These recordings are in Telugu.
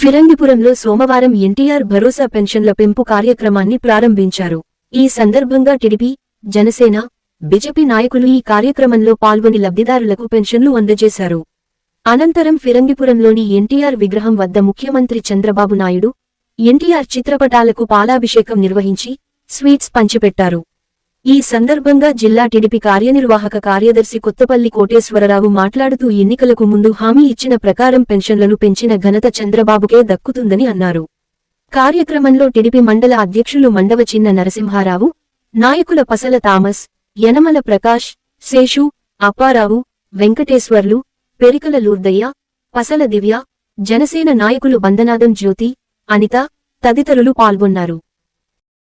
ఫిరంగిపురంలో సోమవారం ఎన్టీఆర్ భరోసా పెన్షన్ల పెంపు కార్యక్రమాన్ని ప్రారంభించారు. ఈ సందర్భంగా టిడిపి జనసేన బీజేపీ నాయకులు ఈ కార్యక్రమంలో పాల్గొని లబ్ధిదారులకు పెన్షన్లు అందజేశారు. అనంతరం ఫిరంగిపురంలోని ఎన్టీఆర్ విగ్రహం వద్ద ముఖ్యమంత్రి చంద్రబాబు నాయుడు ఎన్టీఆర్ చిత్రపటాలకు పాలాభిషేకం నిర్వహించి స్వీట్స్ పంచిపెట్టారు. ఈ సందర్భంగా జిల్లా టిడిపి కార్యనిర్వాహక కార్యదర్శి కొత్తపల్లి కోటేశ్వరరావు మాట్లాడుతూ ఎన్నికలకు ముందు హామీ ఇచ్చిన ప్రకారం పెన్షన్లను పెంచిన ఘనత చంద్రబాబుకే దక్కుతుందని అన్నారు. కార్యక్రమంలో టిడిపి మండల అధ్యక్షులు మండవ చిన్న నరసింహారావు నాయకుల పసల థామస్ యనమల ప్రకాష్ శేషు అప్పారావు వెంకటేశ్వర్లు పెరికల లూర్దయ్య పసల దివ్య జనసేన నాయకులు బందనాదం జ్యోతి అనిత తదితరులు పాల్గొన్నారు.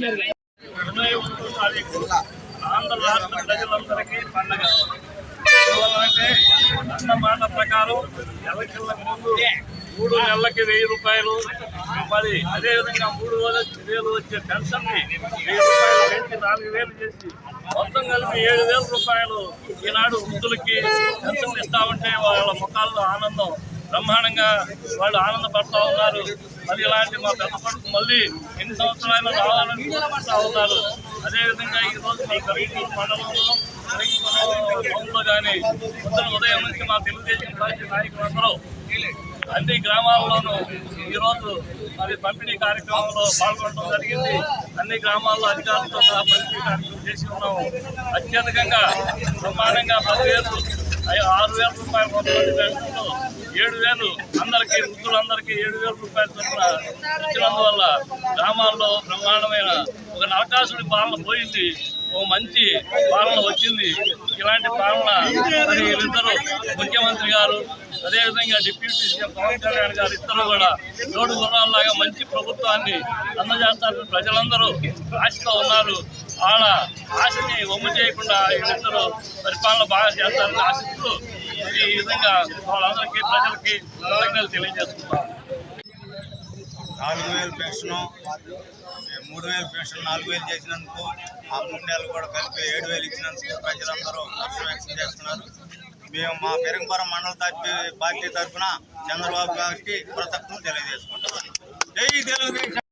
ఇరవై ఒకటో తారీఖు ఆంధ్ర రాష్ట్ర ప్రజలందరికీ పండగ. ఎందువల్లంటే అన్న మాట ప్రకారం ఎలక్షన్ల ముందు మూడు నెలలకి వెయ్యి రూపాయలు మరి అదేవిధంగా మూడు రోజులు వేలు వచ్చే పెన్షన్ని వెయ్యి రూపాయలు పెంచి నాలుగు వేలు చేసి మొత్తం కలిపి ఏడు వేల రూపాయలు ఈనాడు వృద్ధులకి పెన్షన్ ఇస్తామంటే వాళ్ళ ముఖాల్లో ఆనందం. బ్రహ్మాండంగా వాళ్ళు ఆనందపడతా ఉన్నారు. మరి ఇలాంటి మా పెద్ద కొడుకు మళ్ళీ ఎన్ని సంవత్సరాలు రావాలని అవుతారు. అదేవిధంగా ఈ రోజు మా మండలంలో కరీంనగర్ కానీ పొద్దున ఉదయం నుంచి మా తెలుగుదేశం పార్టీ నాయకులందరూ అన్ని గ్రామాల్లోనూ ఈరోజు మరి పంపిణీ కార్యక్రమంలో పాల్గొనడం జరిగింది. అన్ని గ్రామాల్లో అధికారులతో సహా పంపిణీ కార్యక్రమం చేసి ఉన్నాము. అత్యధికంగా బ్రహ్మాండంగా పదివేలు ఐ- ఆరు వేల రూపాయలు కొంతమంది బ్యాంకుల్లో ఏడు వేలు అందరికీ వృద్ధులందరికీ ఏడు వేల రూపాయల చొప్పున ఇచ్చినందువల్ల గ్రామాల్లో బ్రహ్మాండమైన ఒక నరకాసుడి పాలన పోయింది. ఓ మంచి పాలన వచ్చింది. ఇలాంటి పాలన వీళ్ళిద్దరూ ముఖ్యమంత్రి గారు అదేవిధంగా డిప్యూటీ సీఎం పవన్ కళ్యాణ్ గారు ఇద్దరు కూడా రోడ్డు గుర్రాల్లాగా మంచి ప్రభుత్వాన్ని అందజేస్తారు ప్రజలందరూ ఆశతో ఉన్నారు. వాళ్ళ ఆశని ఒమ్ము చేయకుండా వీళ్ళిద్దరూ పరిపాలన బాగా చేస్తారని ఆశిస్తూ ఈ విధంగా వాళ్ళందరికీ ప్రజలకి కృతజ్ఞతలు తెలియజేస్తున్నాం నాలుగు వేలు పెన్షన్ మూడు వేలు పెన్షన్ నాలుగు వేలు చేసినందుకు ఆ మూడు నెలలు కూడా కలిపి ఏడు వేలు ఇచ్చినందుకు ప్రజలందరూ హర్షం వ్యక్తం చేస్తున్నారు. మేము మా పెరుగుపురం మండల తరఫు పార్టీ తరఫున చంద్రబాబు గారికి కృతజ్ఞతలు తెలియజేసుకుంటున్నాం. జై తెలుగుదేశం!